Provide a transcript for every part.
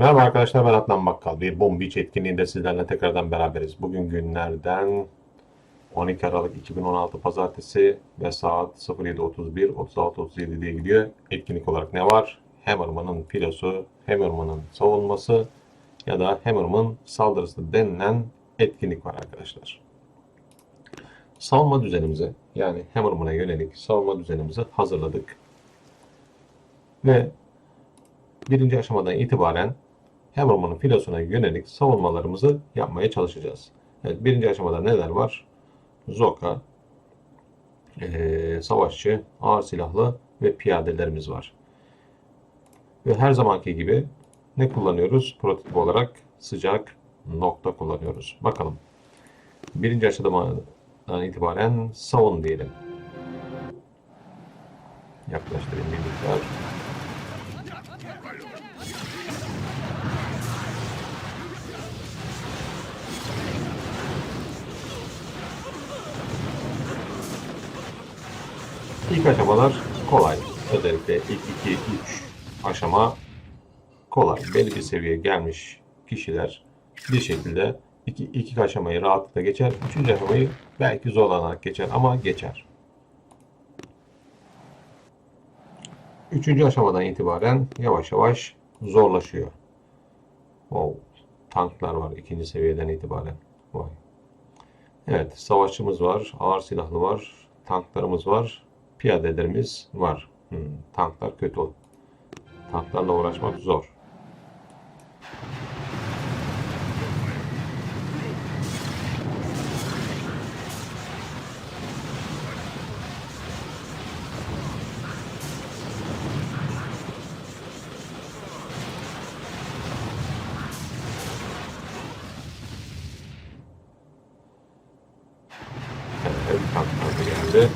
Merhaba arkadaşlar ben Adnan Bakkal. Bir Bomb Beach etkinliğinde sizlerle tekrardan beraberiz. Bugün günlerden 12 Aralık 2016 Pazartesi ve saat 07.31 36.37 diye gidiyor. Etkinlik olarak ne var? Hammerman'ın filosu, Hammerman'ın savunması ya da Hammerman saldırısı denilen etkinlik var arkadaşlar. Savunma düzenimizi yani Hammerman'a yönelik savunma düzenimizi hazırladık. Ve birinci aşamadan itibaren Hammerman'ın filosuna yönelik savunmalarımızı yapmaya çalışacağız. Evet, birinci aşamada neler var? Zoka, eee, savaşçı, ağır silahlı ve piyadelerimiz var. Ve her zamanki gibi ne kullanıyoruz? Prototip olarak sıcak nokta kullanıyoruz. Bakalım. Birinci aşamadan itibaren savun diyelim. Yaklaştırayım bir miktar. İlk aşamalar kolay. Özellikle ilk 2-3 aşama kolay. Belli bir seviyeye gelmiş kişiler bir şekilde iki, iki aşamayı rahatlıkla geçer. Üçüncü aşamayı belki zorlanarak geçer ama geçer. Üçüncü aşamadan itibaren yavaş yavaş zorlaşıyor. Wow. Tanklar var ikinci seviyeden itibaren. Vay. Evet, savaşçımız var, ağır silahlı var, tanklarımız var, piyadelerimiz var. Hmm, tanklar kötü. Tanklarla uğraşmak zor. Evet, tanklar da geldi.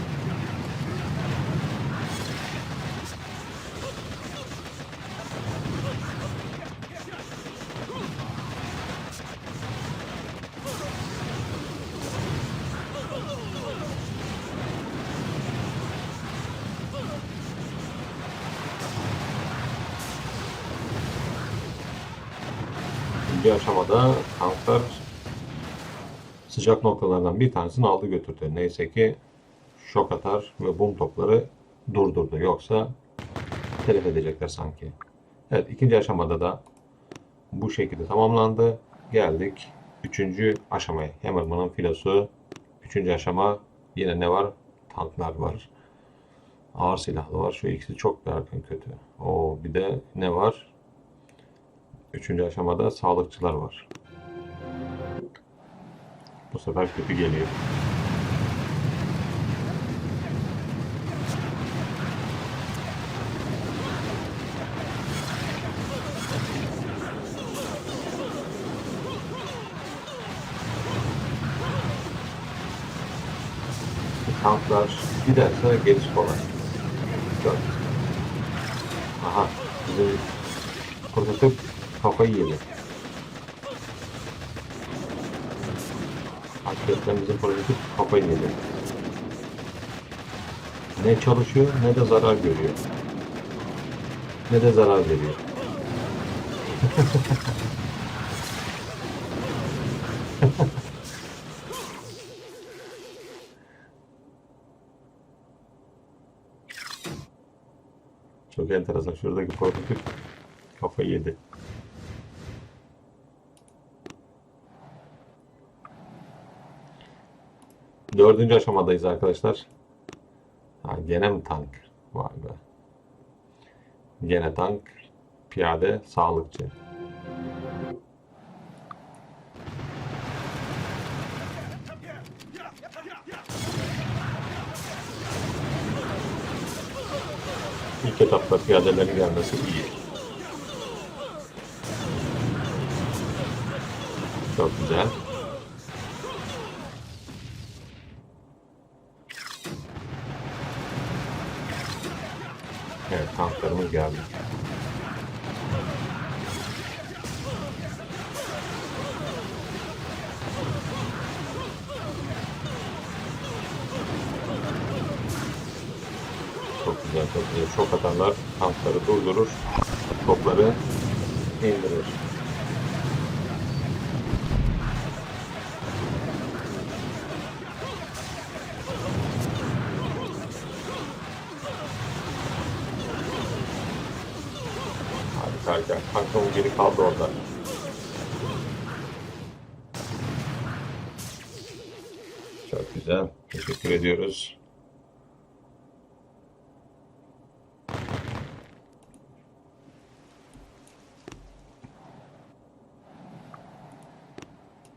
Bir aşamada tanklar sıcak noktalardan bir tanesini aldı götürdü. Neyse ki şok atar ve bum topları durdurdu. Yoksa telef edecekler sanki. Evet ikinci aşamada da bu şekilde tamamlandı. Geldik üçüncü aşamaya. Hammerman'ın filosu. Üçüncü aşama yine ne var? Tanklar var. Ağır silahlı var. Şu ikisi çok yakın kötü. O bir de ne var? Üçüncü aşamada sağlıkçılar var. Bu sefer kötü geliyor. Tanklar giderse geçiş kolay. Dört. Aha, bizim prototip kafayı yedi. Hakikaten bizim prototip kafayı yedi. Ne çalışıyor ne de zarar görüyor. Ne de zarar veriyor. Çok enteresan. Şuradaki prototip kafayı yedi. Dördüncü aşamadayız arkadaşlar. Ha, gene mi tank? Vay be. Gene tank, piyade, sağlıkçı. İlk etapta piyadelerin gelmesi iyi. Çok güzel. Evet tanklarımız geldi. Güzel. Şok atarlar tankları durdurur. Topları indirir. Harika. Tankımın geri kaldı orada. Çok güzel. Teşekkür ediyoruz.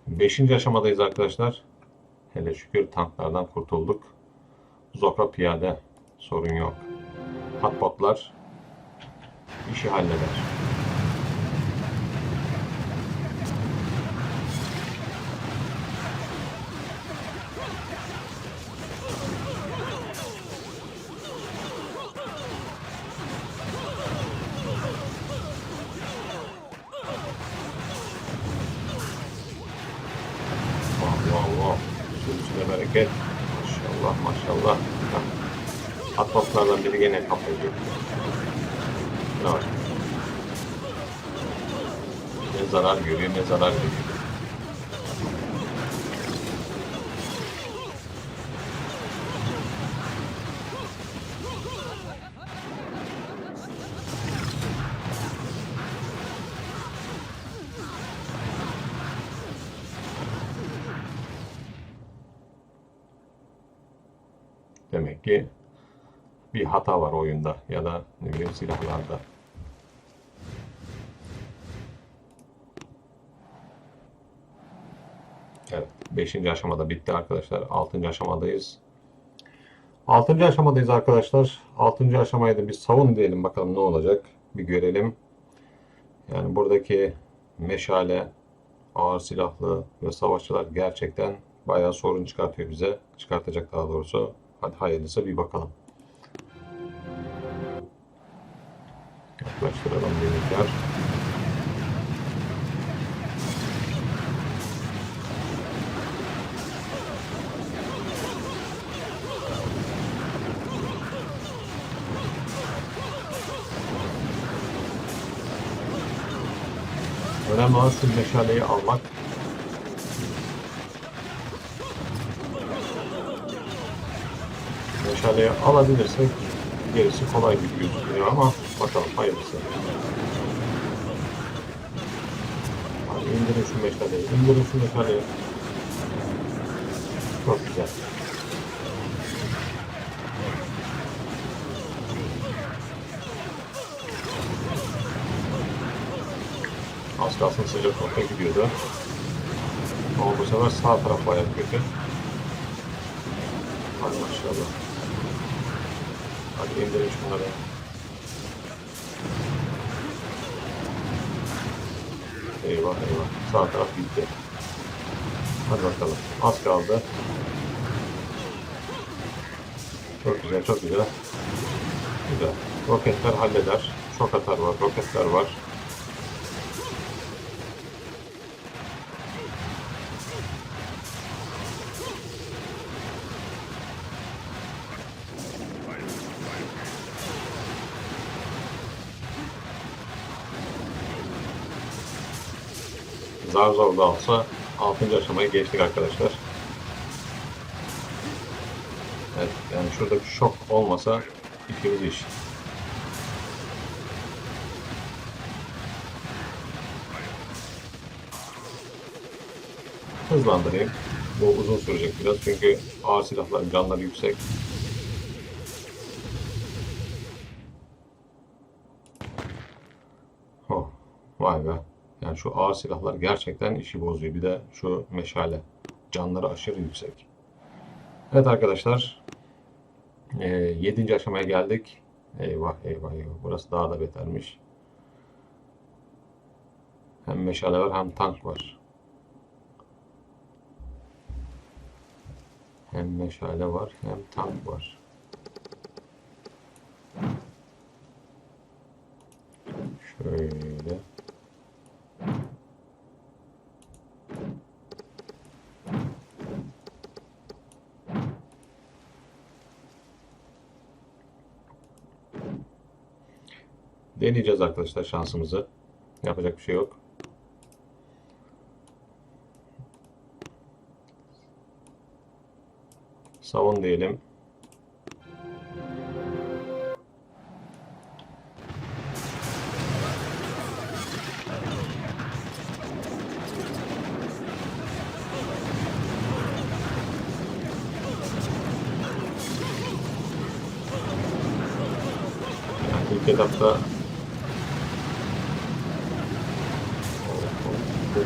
Beşinci aşamadayız arkadaşlar. Hele şükür tanklardan kurtulduk. Zoka piyade sorun yok. Hatbotlar işi halleder. Hatbotlardan biri gene. Ne var? Ne zarar görüyor ne zarar görüyor. Demek ki bir hata var oyunda ya da ne bileyim silahlarda. Evet, 5. aşamada bitti arkadaşlar. 6. aşamadayız. 6. aşamadayız arkadaşlar. 6. aşamaya da bir savun diyelim bakalım ne olacak. Bir görelim. Yani buradaki meşale, ağır silahlı ve savaşçılar gerçekten bayağı sorun çıkartıyor bize. Çıkartacak daha doğrusu. Hadi hayırlısı bir bakalım. Birlikler. Önemli meşaleyi almak. Meşaleyi alabilirsek gerisi kolay gibi gözüküyor ama bakalım hayırlısı. Hadi indirin şu meşaleyi, indirin şu meşaleyi. Çok güzel. Az kalsın sıcak nokta gidiyordu. Ama bu sefer sağ taraf bayağı kötü. Hadi maşallah. Hadi indirin şunları. Eyvah eyvah. Sağ taraf gitti. Hadi bakalım. Az kaldı. Çok güzel, çok güzel. Güzel. Roketler halleder. Çok atar var, roketler var. Zar zor da olsa 6. aşamaya geçtik arkadaşlar. Evet, yani şuradaki şok olmasa işimiz iş. Hızlandırayım. Bu uzun sürecek biraz çünkü ağır silahların canları yüksek. Oh, vay be. Yani şu ağır silahlar gerçekten işi bozuyor. Bir de şu meşale. Canları aşırı yüksek. Evet arkadaşlar. 7. aşamaya geldik. Eyvah eyvah eyvah. Burası daha da betermiş. Hem meşale var hem tank var. Hem meşale var hem tank var. Şöyle. Deneyeceğiz arkadaşlar şansımızı. Yapacak bir şey yok. Savun diyelim. Yani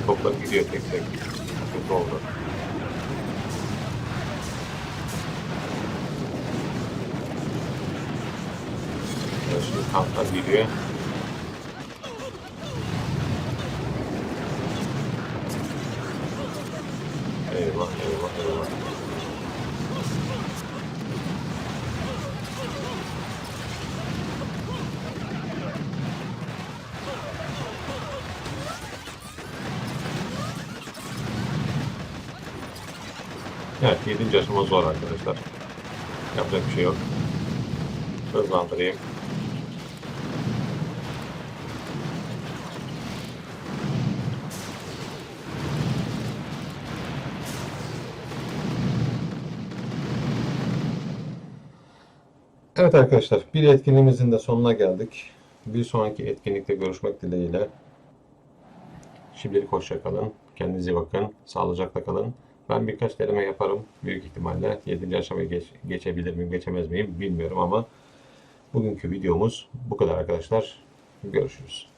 bu toplar gidiyor tek tek. Kötü oldu. Şimdi tanklar gidiyor. Eyvah eyvah eyvah. Evet 7. aşama zor arkadaşlar. Yapacak bir şey yok. Hızlandırayım. Evet arkadaşlar bir etkinliğimizin de sonuna geldik. Bir sonraki etkinlikte görüşmek dileğiyle. Şimdilik hoşça kalın. Kendinize bakın. Sağlıcakla kalın. Ben birkaç deneme yaparım. Büyük ihtimalle 7. aşamaya geç, geçebilir miyim, geçemez miyim bilmiyorum ama bugünkü videomuz bu kadar arkadaşlar. Görüşürüz.